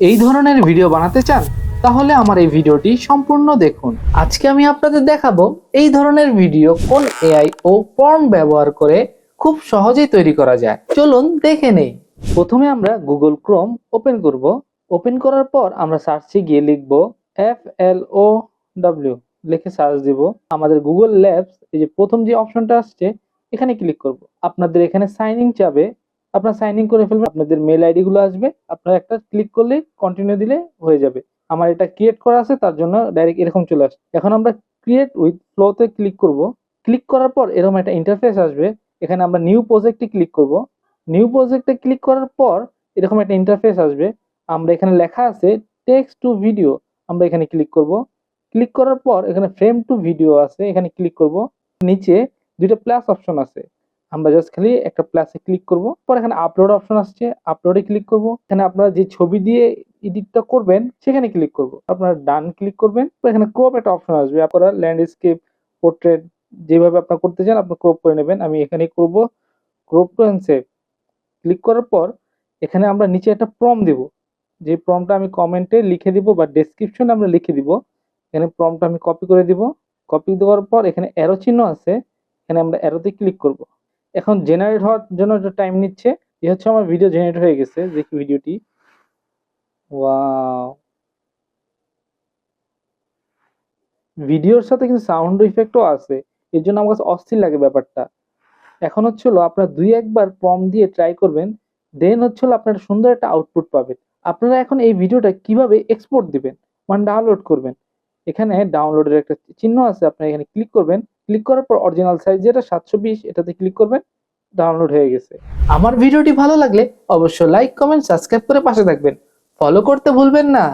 এই ধরনের ভিডিও বানাতে চান, তাহলে আমার এই ভিডিওটি সম্পূর্ণ দেখুন। আজকে আমি আপনাদের দেখাবো এই ধরনের ভিডিও কোন এআই ও ফর্ম ব্যবহার করে খুব সহজেই তৈরি করা যায়। চলুন দেখে নেই। প্রথমে আমরা গুগল ক্রোম ওপেন করব। ওপেন করার পর আমরা সার্চে গিয়ে লিখব এফ এল ও ডাব্লিউ লিখে সার্চ দিব। আমাদের গুগল ল্যাবস এই যে প্রথম যে অপশনটা আসছে, এখানে ক্লিক করব। আপনাদের এখানে সাইন ইন চাবে। আপনারা সাইন ইন করে ফেলবেন, আপনাদের মেল আইডি গুলো আসবে। আপনারা একটা ক্লিক করলে কন্টিনিউ দিলে হয়ে যাবে। আমার এটা ক্রিয়েট করা আছে, তার জন্য ডাইরেক্ট এরকম চলে আসছে। এখন আমরা ক্রিয়েট উইথ ফ্লোতে ক্লিক করব। ক্লিক করার পর এরকম একটা ইন্টারফেস আসবে। এখানে আমরা নিউ প্রজেক্টে ক্লিক করব। নিউ প্রজেক্টে ক্লিক করার পর এরকম একটা ইন্টারফেস আসবে। আমরা এখানে লেখা আছে টেক্সট টু ভিডিও আমরা এখানে ক্লিক করব। ক্লিক করার পর এখানে ফ্রেম টু ভিডিও আছে, এখানে ক্লিক করব। নিচে দুইটা প্লাস অপশন আছে। আমরা জাস্ট খালি একটা প্লাসে ক্লিক করব। পর এখানে আপলোড অপশন আসছে আপলোডে ক্লিক করব। এখানে আপনারা যে ছবি দিয়ে এডিটটা করবেন, সেখানে ক্লিক করব। আপনারা ডান ক্লিক করবেন। এখানে ক্রপ একটা অপশন আসবে। আপনারা ল্যান্ডস্কেপ পোর্ট্রেট যেভাবে আপনারা করতে চান, আপনি ক্রপ করে নেবেন। আমি এখানে করব। ক্রপ টু সেভ ক্লিক করার পর এখানে আমরা নিচে একটা প্রম দেব। যে প্রমটা আমি কমেন্টে লিখে দিব বা ডেসক্রিপশনে আমরা লিখে দিব। এখানে প্রমটা আমি কপি করে দিব। কপি দেওয়ার পর এখানে অ্যারো চিহ্ন আছে। এখানে আমরা অ্যারোতে ক্লিক করব। এখন জেনারেট হওয়ার জন্য টাইম নিচ্ছে। এই হচ্ছে আমার ভিডিও জেনারেট হয়ে গেছে, দেখি ভিডিওটি ওয়াও ভিডিওর সাথে কিন্তু সাউন্ড ইফেক্টও আছে, এর জন্য আমার কাছে অস্থির লাগে ব্যাপারটা। এখন হচ্ছে হলো আপনারা দুই একবার প্রম দিয়ে ট্রাই করবেন দেন হচ্ছে হলো আপনারা সুন্দর একটা আউটপুট পাবেন। আপনারা এখন এই ভিডিওটা কীভাবে এক্সপোর্ট দিবেন? মানে ডাউনলোড করবেন। এখানে ডাউনলোডের একটা চিহ্ন আছে আপনি এখানে ক্লিক করবেন। ক্লিক করার পর অরিজিনাল সাইজ যেটা সাতশো বিশ, এটাতে ক্লিক করবেন ডাউনলোড হয়ে গেছে। আমার ভিডিওটি ভালো লাগলে অবশ্যই লাইক কমেন্ট সাবস্ক্রাইব করে পাশে থাকবেন। ফলো করতে ভুলবেন না।